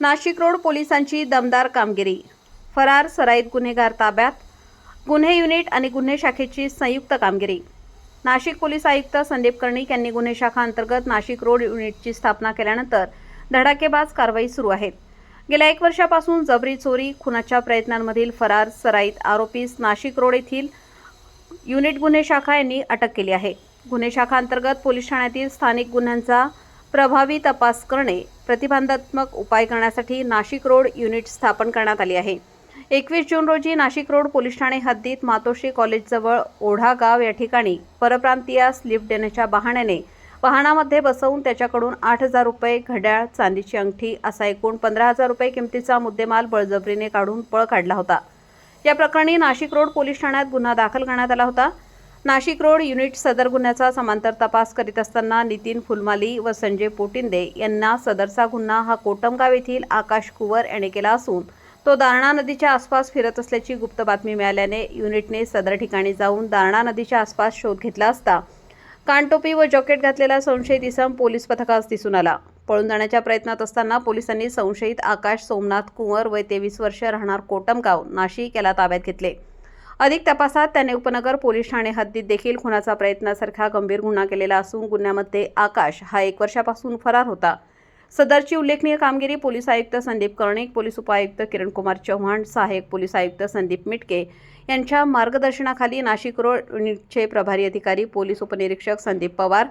Nashik road पोलिसांची दमदार कामगिरी. फरार सराईत गुन्हेगार ताब्यात गुन्हे युनिट आणि गुन्हे शाखेची संयुक्त कामगिरी. नाशिक पोलीस आयुक्त संदीप कर्णिक यांनी गुन्हे शाखा अंतर्गत नाशिक रोड युनिटची स्थापना केल्यानंतर धडाकेबाज कारवाई सुरू आहेत. गेल्या एक वर्षापासून जबरी चोरी खुनाच्या प्रयत्नांमधील फरार सराईत आरोपीस नाशिक रोड येथील युनिट गुन्हे शाखा यांनी अटक केली आहे. गुन्हे शाखा अंतर्गत पोलीस ठाण्यातील स्थानिक गुन्ह्यांचा प्रभावी तपास करणे प्रतिबंधात्मक उपाय करण्यासाठी नाशिक रोड युनिट स्थापन करण्यात आली आहे. एकवीस जून रोजी नाशिक रोड पोलीस ठाणे हद्दीत मातोश्री कॉलेजजवळ ओढा गाव या ठिकाणी परप्रांतीयास लिफ्ट देण्याच्या बहाण्याने वाहनामध्ये बसवून त्याच्याकडून आठ हजार रुपये घड्याळ चांदीची अंगठी असा एकूण पंधरा हजार रुपये किमतीचा मुद्देमाल बळजबरीने काढून पळ काढला होता. या प्रकरणी नाशिक रोड पोलीस ठाण्यात गुन्हा दाखल करण्यात आला होता. नाशिक रोड युनिट सदर गुन्ह्याचा समांतर तपास करीत असताना नितीन फुलमाली व संजय पोटिंदे यांना सदरचा गुन्हा हा कोटमगाव येथील आकाश कुवर याने केला असून तो दारणा नदीच्या आसपास फिरत असल्याची गुप्त बातमी मिळाल्याने युनिटने सदर ठिकाणी जाऊन दारणा नदीच्या आसपास शोध घेतला असता कानटोपी व जॉकेट घातलेला संशयित इसम पोलीस पथकास दिसून आला. पळून जाण्याच्या प्रयत्नात असताना पोलिसांनी संशयित आकाश सोमनाथ कुंवर वय तेवीस वर्ष राहणार कोटमगाव नाशिक याला ताब्यात घेतले. अधिक तपासात त्याने उपनगर पोलीस ठाणे हद्दीत देखील खुनाचा प्रयत्नासारखा गंभीर गुन्हा केलेला असून गुन्ह्यामध्ये आकाश हा एक वर्षापासून फरार होता. सदरची उल्लेखनीय कामगिरी पोलीस आयुक्त संदीप कर्णिक पोलीस उपायुक्त किरणकुमार चव्हाण सहाय्यक पोलीस आयुक्त संदीप मिटके यांच्या मार्गदर्शनाखाली नाशिक रोड युनिटचे प्रभारी अधिकारी पोलीस उपनिरीक्षक संदीप पवार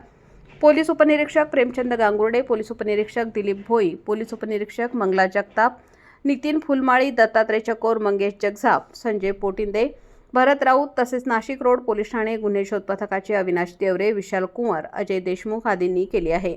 पोलीस उपनिरीक्षक प्रेमचंद गांगुर्डे पोलीस उपनिरीक्षक दिलीप भोई पोलीस उपनिरीक्षक मंगला जगताप नितीन फुलमाळी दत्तात्रय चकोर मंगेश जगझाप संजय पोटिंदे भरत राऊत तसेच नाशिक रोड पोलीस ठाणे गुन्हे शोध पथकाचे अविनाश देवरे विशाल कुंवर अजय देशमुख आदींनी केली आहे.